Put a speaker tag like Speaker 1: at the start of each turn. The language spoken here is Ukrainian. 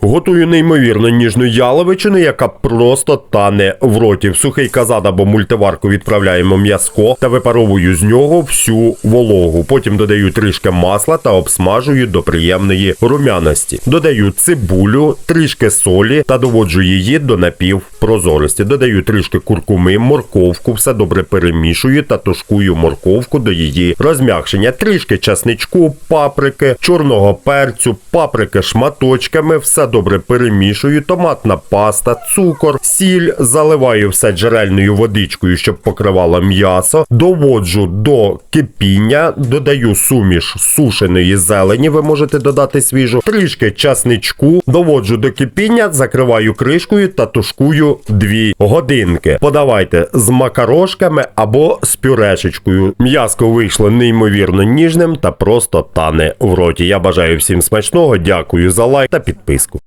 Speaker 1: Готую неймовірно ніжну яловичину, яка просто тане в роті. В сухий казан або мультиварку відправляємо м'язко та випаровую з нього всю вологу. Потім додаю трішки масла та обсмажую до приємної румяності. Додаю цибулю, трішки солі та доводжу її до напівпрозорості. Додаю трішки куркуми, морковку, все добре перемішую та тушкую морковку до її розм'якшення. Трішки часничку, паприки, чорного перцю, паприки шматочками, все добре перемішую, томатна паста, цукор, сіль, заливаю все джерельною водичкою, щоб покривало м'ясо, доводжу до кипіння, додаю суміш сушеної зелені, ви можете додати свіжу, трішки часничку, доводжу до кипіння, закриваю кришкою та тушкую 2 годинки. Подавайте з макарошками або з пюрешечкою. М'яско вийшло неймовірно ніжним та просто тане в роті. Я бажаю всім смачного, дякую за лайк та підписку.